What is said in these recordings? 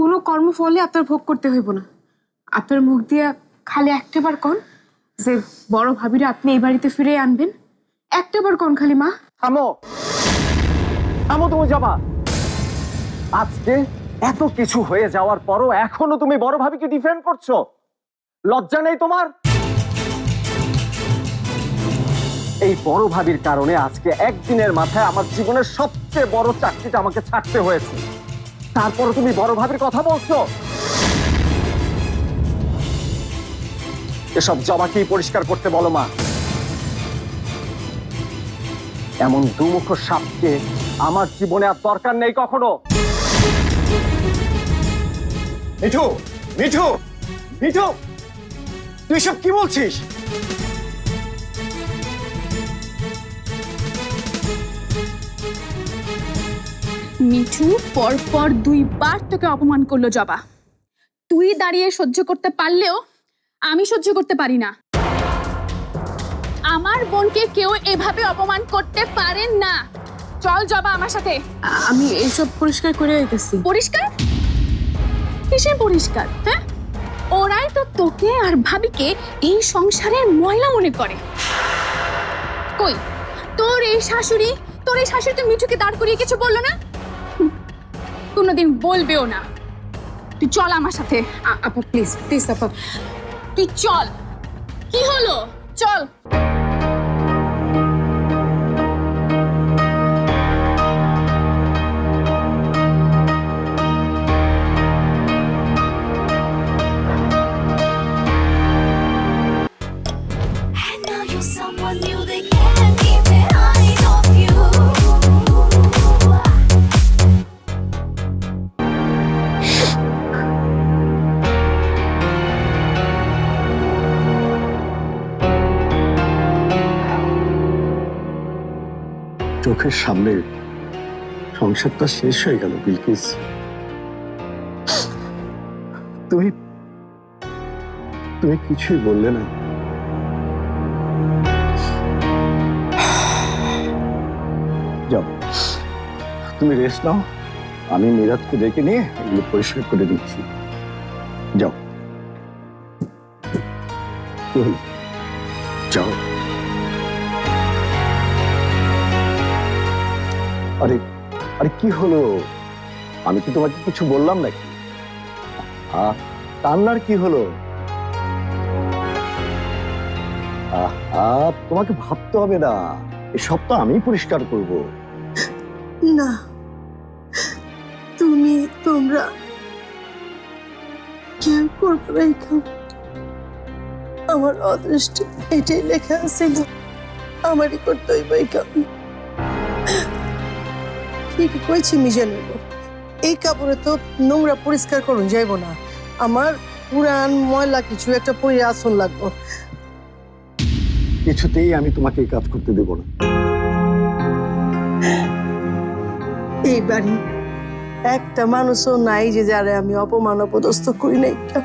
কোনো কর্মফলে আপনার ভোগ করতে হইব না। আপনার মুখ দিয়ে খালি একটাবার কন যে বড় ভাবিরা আপনি এই বাড়িতে ফিরে আনবেন। একটাবার কন খালি, মা। থামো। থামো, তুমি যাবা। আজকে এত কিছু হয়ে যাওয়ার পরও এখনও তুমি বড় ভাবিকে ডিফেন্ড করছ। লজ্জা নেই তোমার? এই বড় ভাবির কারণে আজকে একদিনের মাথায় আমার জীবনের সবচেয়ে বড় চাকরিটা আমাকে ছাড়তে হয়েছে। তারপরে তুমি বড় ভাবির কথা বলছো? এসব জবাকেই পরিষ্কার করতে বলো মা। এমন দুমুখ সাপকে আমার জীবনে আর দরকার নেই কখনো। মিঠু মিঠু মিঠু, তুই সব কি বলছিস? মিঠু পরপর দুইবার তোকে অপমান করল জবা। তুই দাঁড়িয়ে সহ্য করতে পারলেও আমি সহ্য করতে পারি না। আমার বোনকে কেউ এভাবে অপমান করতে পারেন না। চল জবা আমার সাথে। আমি এইসব পরিষ্কার করে আইতেছি। পরিষ্কার? কিসের পরিষ্কার হ্যাঁ? ওরাই তো তোকে আর ভাবিকে এই সংসারের ময়লা মনে করে। কই? তোর এই শাশুড়ি তোর এই শাশুড়ি তো মিঠুকে দাঁড় করিয়ে কিছু বলল না? কোনোদিন বলবেও না। তুই চল আমার সাথে। আপা প্লিজ প্লিজ আপা। তুই চল। কি হলো? চল। চোখের সামনে সংসারটা শেষ হয়ে গেল, বিলকিস। তুমি তুমি কিছুই বললে না। যাও। তুমি রেস্ট নাও। আমি মিরাজকে ডেকে নিয়ে এগুলো পরিষ্কার করে দিচ্ছি। যাও। যাও। আরে আরে কি হলো? আমি কি তোমাকে কিছু বললাম নাকি? আহ, কান্নার কি হলো? তোমাকে ভাবতে হবে না। এসব তো আমি পরিষ্কার করব। না তুমি তোমরা কেউ করবে না। আমার অদৃষ্ট এটাই লেখা ছিল আমারই করতে হইব এই কাম ঠিক কইছি মিজান এই কাপড়ে তো নোংরা পরিষ্কার করুন যাইব না। আমার পুরান ময়লা কিছু একটা পরে আসন লাগবো। কিছুতেই আমি তোমাকে এই কাজ করতে দেব না। এই বাড়ি একটা মানুষও নাই যে যারে আমি অপমান অপদস্থ করি নাই কেন?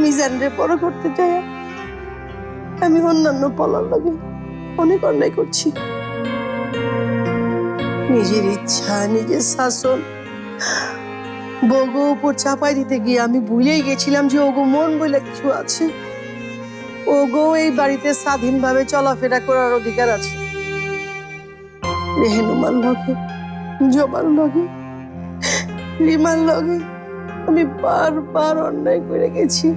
মিজান বড় করতে চাই আমি অন্যান্য পলার লাগে অনেক অন্যায় করছি। নিজের ইচ্ছা, নিজের শাসন। বগো উপর চাপাই দিতে গিয়ে আমি ভুলেই গেছিলাম যে ওগো মন বলে কিছু আছে। ওগো এই বাড়িতে স্বাধীনভাবে চলাফেরা করার অধিকার আছে। রেহেনুমার লগে জবার লগে রিমার লগে আমি বারবার অন্যায় করে গেছি।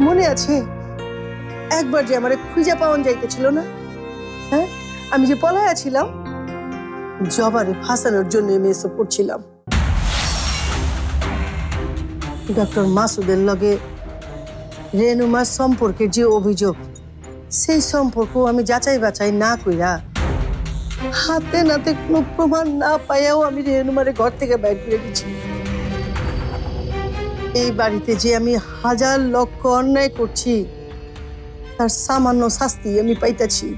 মনে আছে? একবার যে আমার খুঁজে পাওয়ান যাইতেছিল না? হ্যাঁ? আমি যে পলায়া ছিলাম জবারে ফাঁসানোর জন্য আমি এসব করছিলাম। ডক্টর মাসুদের লগে রেনুমার সম্পর্কে যে অভিযোগ, সেই সম্পর্ক আমি যাচাই বাছাই না কইরা হাতে নাতে কোনো প্রমাণ না পাইয়াও আমি রেনুমারে ঘর থেকে বাইর করে দিচ্ছি এই বাড়িতে যে আমি হাজার লক্ষ অন্যায় করছি, তার সামান্য শাস্তি আমি পাইতাছি।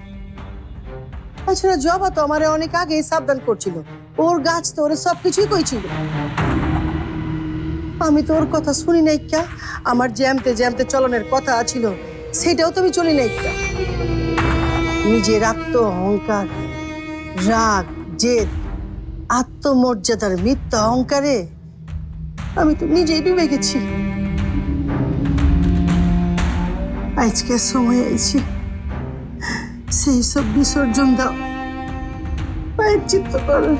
তাছাড়া জবা তো আমারে অনেক আগে সাবধান করছিল। ওর গাছ তো ওরে সবকিছুই কইছিল। আমি তো ওর কথা শুনি নাই ক্যা। আমার জ্যামতে জ্যামতে চলনের কথা ছিল, সেটাও তো আমি চলি নাই ক্যা। নিজের আত্ম অহংকার রাগ, জেদ, আত্মমর্যাদার মিথ্যা অহংকারে আমি তো নিজেই ডুবে গেছি। আজকে সময় আইছি সেই সব বিসর্জন দাও। পায়ের চিত্ত করার